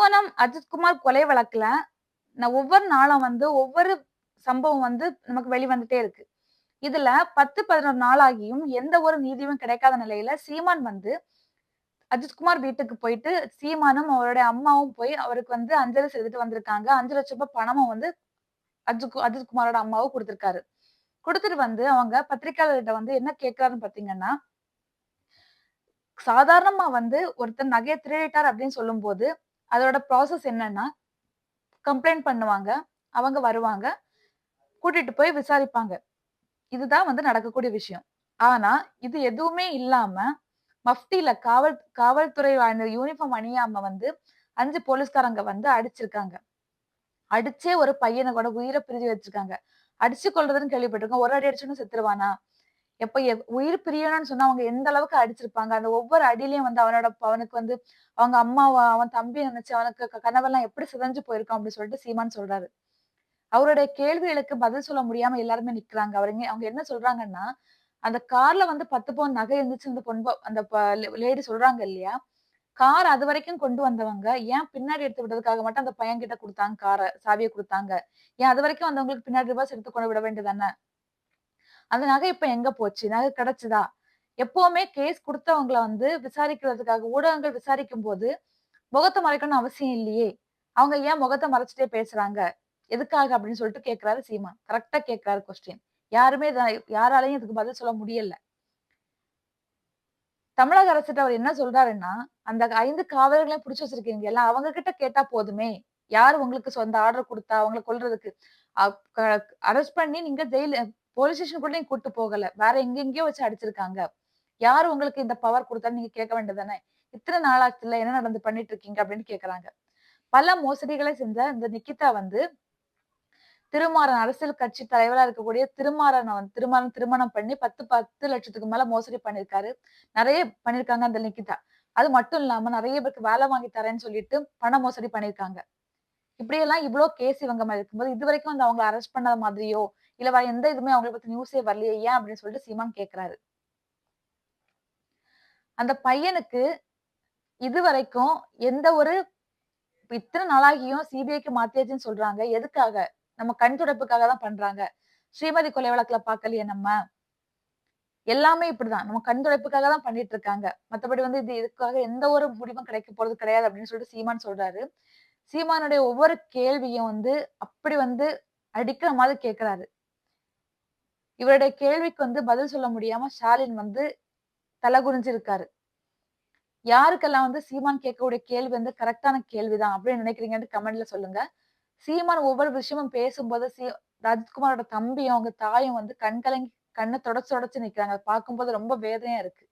திருவோணம் அஜித்குமார் கொலை வழக்குல நான் ஒவ்வொரு நாளும் வந்து ஒவ்வொரு சம்பவம் வந்து நமக்கு வெளிவந்துட்டே இருக்கு. இதுல பத்து பதினொரு நாளாகியும் எந்த ஒரு நீதியும் கிடைக்காத நிலையில சீமான் வந்து அஜித்குமார் வீட்டுக்கு போயிட்டு சீமானும் அவருடைய அம்மாவும் போய் அவருக்கு வந்து அஞ்சலி செலுத்திட்டு வந்திருக்காங்க. அஞ்சு லட்சம் ரூபாய் பணமும் வந்து அஜித் அஜித்குமாரோட அம்மாவும் கொடுத்திருக்காரு. கொடுத்துட்டு வந்து அவங்க பத்திரிகையாளர்கிட்ட வந்து என்ன கேட்கறாருன்னு பாத்தீங்கன்னா சாதாரணமா வந்து ஒருத்தர் நகையை திருடிட்டார் அப்படின்னு சொல்லும்போது அதோட ப்ராசஸ் என்னன்னா கம்ப்ளைண்ட் பண்ணுவாங்க அவங்க வருவாங்க கூட்டிட்டு போய் விசாரிப்பாங்க. இதுதான் வந்து நடக்கக்கூடிய விஷயம். ஆனா இது எதுவுமே இல்லாம மஃப்டியில காவல் காவல்துறை அந்த யூனிஃபார்ம் அணியாம வந்து அஞ்சு போலீஸ்காரங்க வந்து அடிச்சிருக்காங்க. அடிச்சே ஒரு பையனை கூட உயிரை பிரிஞ்சு வச்சிருக்காங்க. அடிச்சு கொள்றதுன்னு கேள்விப்பட்டிருக்கோம். ஒரு அடி அடிச்சுன்னு செத்துருவானா? எப்ப உயிர் பிரியணும்னு சொன்னா அவங்க எந்த அளவுக்கு அடிச்சிருப்பாங்க? அந்த ஒவ்வொரு அடியிலையும் வந்து அவனோட அவனுக்கு வந்து அவங்க அம்மாவை அவன் தம்பி நினைச்சு அவனுக்கு கனவெல்லாம் எப்படி சிதஞ்சு போயிருக்கான் அப்படின்னு சொல்லிட்டு சீமான் சொல்றாரு. அவருடைய கேள்விகளுக்கு பதில் சொல்ல முடியாம எல்லாருமே நிக்கிறாங்க. அவருங்க அவங்க என்ன சொல்றாங்கன்னா அந்த கார்ல வந்து பத்து பவுன் நகை இருந்துச்சு அந்த பொன்ப அந்த லேடி சொல்றாங்க இல்லையா? கார் அது வரைக்கும் கொண்டு வந்தவங்க ஏன் பின்னாடி எடுத்து விட்டதுக்காக மட்டும் அந்த பையன் கிட்ட கொடுத்தாங்க காரை சாவியை கொடுத்தாங்க? ஏன் அது வரைக்கும் வந்தவங்களுக்கு பின்னாடி ரிவர்ஸ் எடுத்து கொண்டு விட வேண்டியதானே அந்த நகை இப்ப எங்க போச்சு? நகை கிடைச்சுதா? எப்பவுமே கேஸ் கொடுத்தவங்களை வந்து விசாரிக்கிறதுக்காக ஊடகங்கள் விசாரிக்கும் போது முகத்தை மறைக்கணும்னு அவசியம் இல்லையே. அவங்க ஏன் முகத்தை மறைச்சிட்டே பேசுறாங்க? எதுக்காக அப்படின்னு சொல்லிட்டு கேட்கிறாரு சீமான். கரெக்டா கேக்குறாரு கொஸ்டின் யாருமே யாராலையும் இதுக்கு பதில் சொல்ல முடியல. தமிழக அரசுகிட்ட அவர் என்ன சொல்றாருன்னா அந்த ஐந்து காவலர்களையும் பிடிச்சி வச்சிருக்கீங்க எல்லாம் அவங்க கிட்ட கேட்டா போதுமே. யார் உங்களுக்கு சொந்த ஆர்டர் கொடுத்தா அவங்களை கொல்றதுக்கு? அரெஸ்ட் பண்ணி நீங்க ஜெயில போலீஸ் ஸ்டேஷன் கூட நீங்க கூட்டு போகல. வேற எங்கெங்கயோ வச்சு அடிச்சிருக்காங்க. யாரு உங்களுக்கு இந்த பவர் கொடுத்தான்னு நீங்க கேட்க வேண்டியதானே இத்தனை நாளாச்சுல என்ன நடந்து பண்ணிட்டு இருக்கீங்க அப்படின்னு கேக்குறாங்க. பல மோசடிகளை செஞ்ச இந்த நிக்கிதா வந்து திருமாறன் அரசியல் கட்சி தலைவரா இருக்கக்கூடிய திருமாறனை வந்து திருமாறன் திருமணம் பண்ணி பத்து பத்து லட்சத்துக்கு மேல மோசடி பண்ணிருக்காரு. நிறைய பண்ணிருக்காங்க அந்த நிக்கிதா. அது மட்டும் இல்லாம நிறைய பேருக்கு வேலை வாங்கி தரேன்னு சொல்லிட்டு பண மோசடி பண்ணிருக்காங்க. இப்படியெல்லாம் இவ்வளோ கேஸ் இவங்க மேல இருக்கும்போது இது வரைக்கும் வந்து அவங்க அரெஸ்ட் பண்ணாத மாதிரியோ இல்ல வேற எந்த இதுவுமே அவங்களை பத்தி நியூஸே வரலையே ஏன் அப்படின்னு சொல்லிட்டு சீமான் கேக்குறாரு. அந்த பையனுக்கு இது வரைக்கும் எந்த ஒரு இத்தனை நாளாகியும் சிபிஐக்கு மாத்தியாச்சுன்னு சொல்றாங்க. எதுக்காக? நம்ம கண் துடைப்புக்காக தான் பண்றாங்க. ஸ்ரீமதி கொலை வழக்குல பாக்கலையே நம்ம? எல்லாமே இப்படிதான். நம்ம கண் துடைப்புக்காக தான் பண்ணிட்டு இருக்காங்க. மத்தபடி வந்து இது இதுக்காக எந்த ஒரு முடிவும் கிடைக்க போறது கிடையாது அப்படின்னு சொல்லிட்டு சீமான் சொல்றாரு. சீமானுடைய ஒவ்வொரு கேள்வியும் வந்து அப்படி வந்து அடிக்கிற மாதிரி கேட்கிறாரு இவருடைய கேள்விக்கு வந்து பதில் சொல்ல முடியாம ஸ்டாலின் வந்து தலை குனிஞ்சிருக்காரு. யாருக்கெல்லாம் வந்து சீமான் கேட்கக்கூடிய கேள்வி வந்து கரெக்டான கேள்விதான் அப்படின்னு நினைக்கிறீங்கன்னு கமெண்ட்ல சொல்லுங்க. சீமான் ஒவ்வொரு விஷயமும் பேசும்போது சீ ராஜ்குமாரோட தம்பியும் அவங்க தாயும் வந்து கண்கலங்கி கண்ணை தொடச்சு தொடச்சு நிக்கிறாங்க. பார்க்கும்போது ரொம்ப வேதனையா இருக்கு.